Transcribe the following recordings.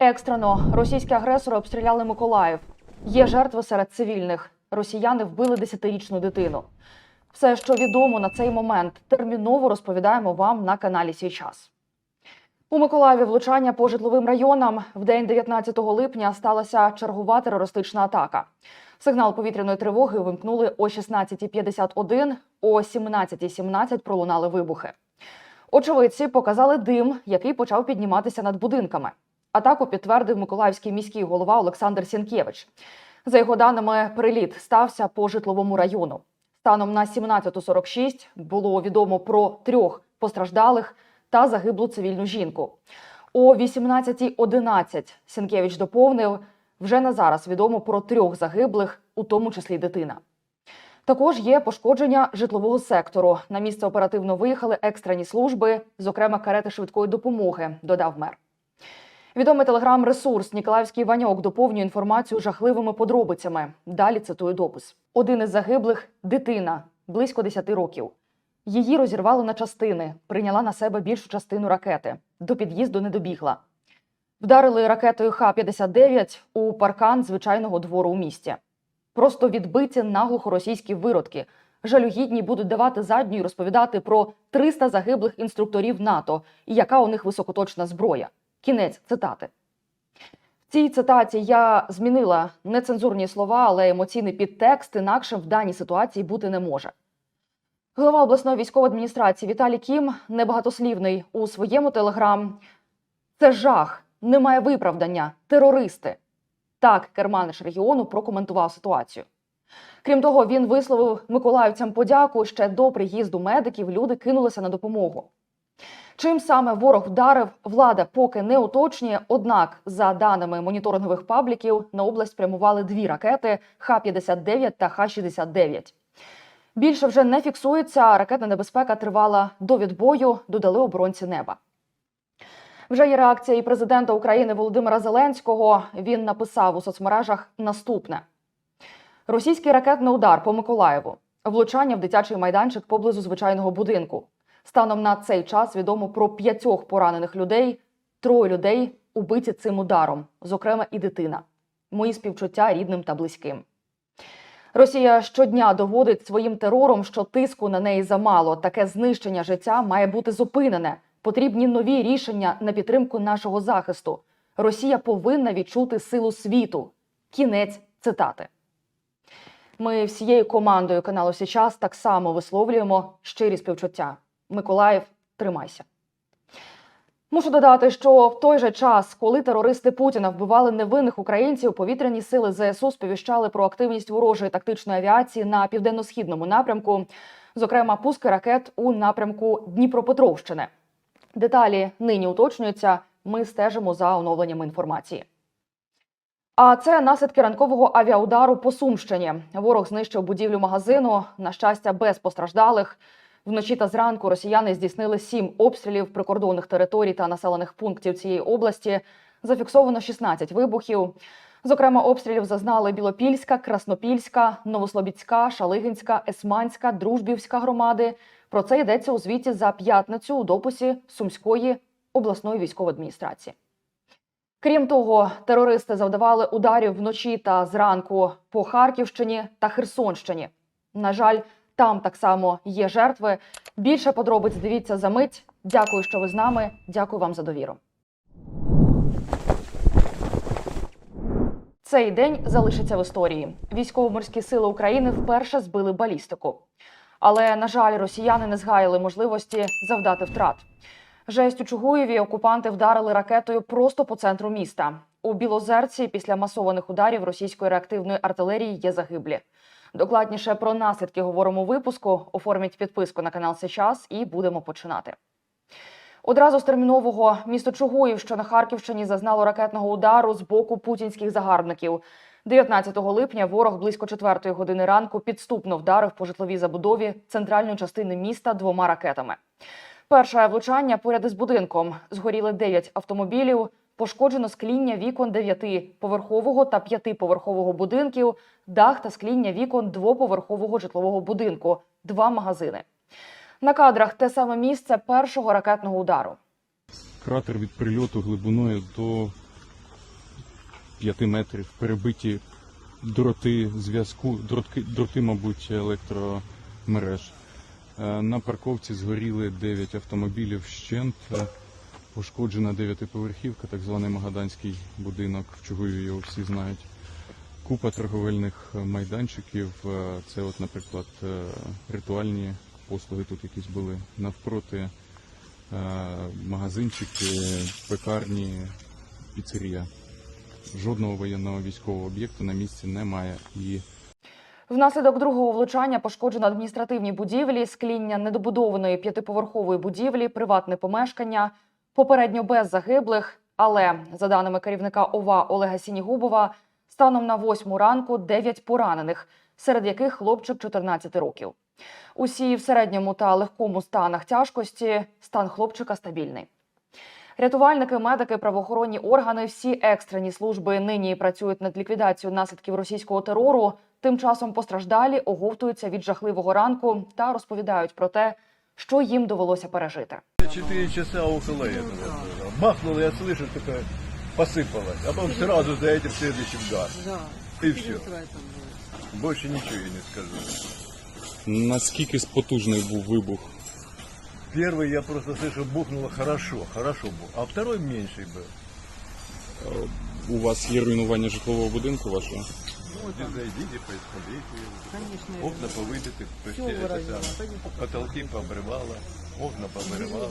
Екстрено російські агресори обстріляли Миколаїв. Є жертви серед цивільних. Росіяни вбили десятирічну дитину. Все, що відомо на цей момент, терміново розповідаємо вам на каналі Сій час. У Миколаєві влучання по житловим районам в день 19 липня сталася чергова терористична атака. Сигнал повітряної тривоги вимкнули о 16.51, о 17.17 пролунали вибухи. Очевидці показали дим, який почав підніматися над будинками. Атаку підтвердив Миколаївський міський голова Олександр Сінкевич. За його даними, приліт стався по житловому району. Станом на 17.46 було відомо про трьох постраждалих та загиблу цивільну жінку. О 18.11 Сінкевич доповнив, вже на зараз відомо про трьох загиблих, у тому числі дитина. Також є пошкодження житлового сектору. На місце оперативно виїхали екстрені служби, зокрема карети швидкої допомоги, додав мер. Відомий телеграм-ресурс Ніколаївський Ваньок доповнює інформацію жахливими подробицями. Далі цитую допис: один із загиблих дитина близько 10 років. Її розірвало на частини, прийняла на себе більшу частину ракети. До під'їзду не добігла. Вдарили ракетою Х-59 у паркан звичайного двору у місті. Просто відбиті наглухо російські виродки. Жалюгідні будуть давати задню і розповідати про 300 загиблих інструкторів НАТО і яка у них високоточна зброя. Кінець цитати. В цій цитаті я змінила нецензурні слова, але емоційний підтекст інакше в даній ситуації бути не може. Голова обласної військової адміністрації Віталій Кім небагатослівний у своєму телеграм. Це жах, немає виправдання, терористи. Так керманич регіону прокоментував ситуацію. Крім того, він висловив миколаївцям подяку ще до приїзду медиків. Люди кинулися на допомогу. Чим саме ворог вдарив, влада поки не уточнює. Однак, за даними моніторингових пабліків, на область прямували дві ракети Х-59 та Х-69. Більше вже не фіксується. Ракетна небезпека тривала до відбою, додали оборонці неба. Вже є реакція і президента України Володимира Зеленського. Він написав у соцмережах наступне: російський ракетний удар по Миколаєву, влучання в дитячий майданчик поблизу звичайного будинку. Станом на цей час відомо про п'ятьох поранених людей, троє людей убиті цим ударом, зокрема і дитина. Мої співчуття рідним та близьким. Росія щодня доводить своїм терором, що тиску на неї замало. Таке знищення життя має бути зупинене. Потрібні нові рішення на підтримку нашого захисту. Росія повинна відчути силу світу. Кінець цитати. Ми всією командою каналу Січас так само висловлюємо щирі співчуття. Миколаїв, тримайся. Мушу додати, що в той же час, коли терористи Путіна вбивали невинних українців, повітряні сили ЗСУ сповіщали про активність ворожої тактичної авіації на південно-східному напрямку, зокрема пуски ракет у напрямку Дніпропетровщини. Деталі нині уточнюються. Ми стежимо за оновленням інформації. А це наслідки ранкового авіаудару по Сумщині. Ворог знищив будівлю магазину. На щастя, без постраждалих. Вночі та зранку росіяни здійснили сім обстрілів прикордонних територій та населених пунктів цієї області. Зафіксовано 16 вибухів. Зокрема, обстрілів зазнали Білопільська, Краснопільська, Новослобідська, Шалигинська, Есманська, Дружбівська громади. Про це йдеться у звіті за п'ятницю у дописі Сумської обласної військової адміністрації. Крім того, терористи завдавали ударів вночі та зранку по Харківщині та Херсонщині. На жаль, там так само є жертви. Більше подробиць дивіться за мить. Дякую, що ви з нами. Дякую вам за довіру. Цей день залишиться в історії. Військово-морські сили України вперше збили балістику. Але, на жаль, росіяни не згаяли можливості завдати втрат. Жесть у Чугуєві окупанти вдарили ракетою просто по центру міста. У Білозерці після масованих ударів російської реактивної артилерії є загиблі. Докладніше про наслідки говоримо у випуску. Оформіть підписку на канал Сейчас і будемо починати. Одразу з термінового місто Чугуїв, що на Харківщині, зазнало ракетного удару з боку путінських загарбників. 19 липня ворог близько 4 години ранку підступно вдарив по житловій забудові центральної частини міста двома ракетами. Перше влучання поряд із будинком. Згоріли 9 автомобілів, пошкоджено скління вікон 9-поверхового та 5-поверхового будинків, дах та скління вікон двоповерхового житлового будинку, два магазини. На кадрах те саме місце першого ракетного удару. Кратер від прильоту глибиною до 5 метрів, перебиті дроти зв'язку, дротки, дроти, мабуть, електромереж. Е, На парковці згоріли 9 автомобілів вщент. Пошкоджена дев'ятиповерхівка, так званий Магаданський будинок, в Чугуєві його всі знають. Купа торговельних е, майданчиків. Е, Це, от, наприклад, е, ритуальні послуги тут якісь були навпроти магазинчики, пекарні, піцерія. Жодного воєнного військового об'єкту на місці немає. І Внаслідок другого влучання пошкоджено адміністративні будівлі, скління недобудованої п'ятиповерхової будівлі, приватне помешкання, попередньо без загиблих. Але за даними керівника ОВА Олега Сінігубова, станом на восьму ранку 9 поранених, серед яких хлопчик 14 років. Усі в середньому та легкому станах тяжкості, стан хлопчика стабільний. Рятувальники, медики, правоохоронні органи, всі екстрені служби нині працюють над ліквідацією наслідків російського терору. Тим часом постраждалі оговтуються від жахливого ранку та розповідають про те, що їм довелося пережити. Четыре часа около этого. было. Бахнуло, я слышу, такое посыпалось. А потом сразу за этим следующий удар. Да. И все. было. Больше ничего я не скажу. наскільки потужний був вибух? Первый я просто слышу, бухнуло хорошо, хорошо был. А второй меньший был. У вас є руйнування житлового будинку вашого? Ну, вот и зайдите, посмотрите. Конечно. я Окна повыбиты, потолки пообрывало, окна повырывало.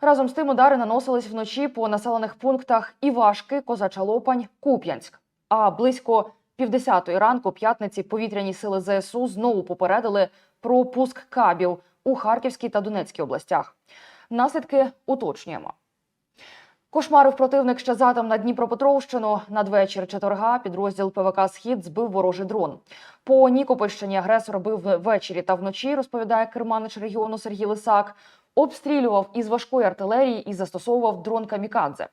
Разом з тим удари наносились вночі по населених пунктах Івашки, Козача Лопань, Куп'янськ. А близько півдесятої ранку п'ятниці повітряні сили ЗСУ знову попередили про пуск кабів у Харківській та Донецькій областях. Наслідки уточнюємо. Кошмарив противник ще задом на Дніпропетровщину. Надвечір четверга підрозділ ПВК Схід збив ворожий дрон. По Нікопольщині агресор бив ввечері та вночі, розповідає керманич регіону Сергій Лисак. Обстрілював із важкої артилерії і застосовував дрон камікадзе.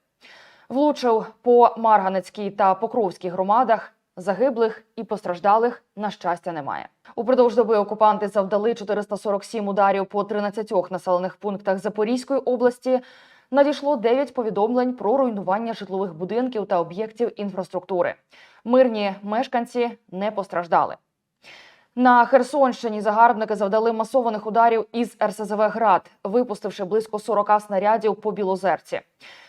Влучив по Марганецькій та Покровській громадах. Загиблих і постраждалих на щастя немає. Упродовж доби окупанти завдали 447 ударів по 13 населених пунктах Запорізької області. Надійшло 9 повідомлень про руйнування житлових будинків та об'єктів інфраструктури. Мирні мешканці не постраждали. На Херсонщині загарбники завдали масованих ударів із РСЗВ «Град», випустивши близько 40 снарядів по Білозерці.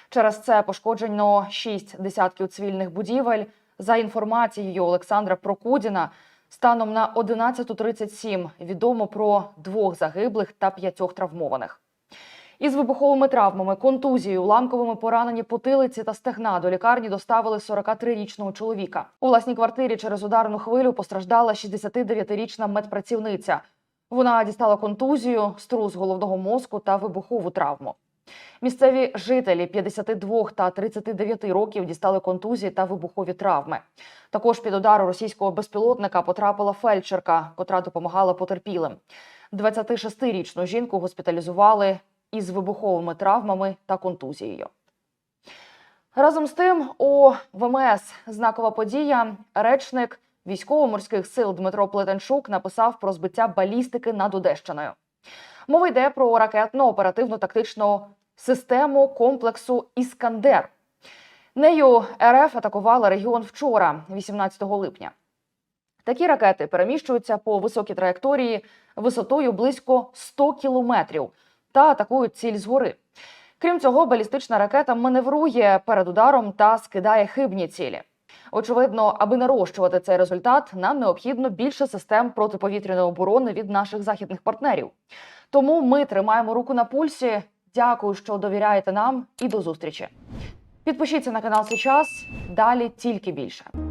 Через це пошкоджено 6 десятків цивільних будівель. За інформацією Олександра Прокудіна, станом на 11.37 відомо про двох загиблих та п'ятьох травмованих. Із вибуховими травмами, контузією, уламковими поранені потилиці та стегна до лікарні доставили 43-річного чоловіка. У власній квартирі через ударну хвилю постраждала 69-річна медпрацівниця. Вона дістала контузію, струс головного мозку та вибухову травму. Місцеві жителі 52 та 39 років дістали контузії та вибухові травми. Також під удар російського безпілотника потрапила фельдшерка, котра допомагала потерпілим. 26-річну жінку госпіталізували із вибуховими травмами та контузією. Разом з тим, у ВМС знакова подія. Речник військово-морських сил Дмитро Плетенчук написав про збиття балістики над Одещиною. Мова йде про ракетну оперативно-тактичну систему комплексу Іскандер. Нею РФ атакувала регіон вчора, 18 липня. Такі ракети переміщуються по високій траєкторії висотою близько 100 кілометрів та атакують ціль згори. Крім цього, балістична ракета маневрує перед ударом та скидає хибні цілі. Очевидно, аби нарощувати цей результат, нам необхідно більше систем протиповітряної оборони від наших західних партнерів. Тому ми тримаємо руку на пульсі. Дякую, що довіряєте нам, і до зустрічі. Підпишіться на канал сейчас. Далі тільки більше.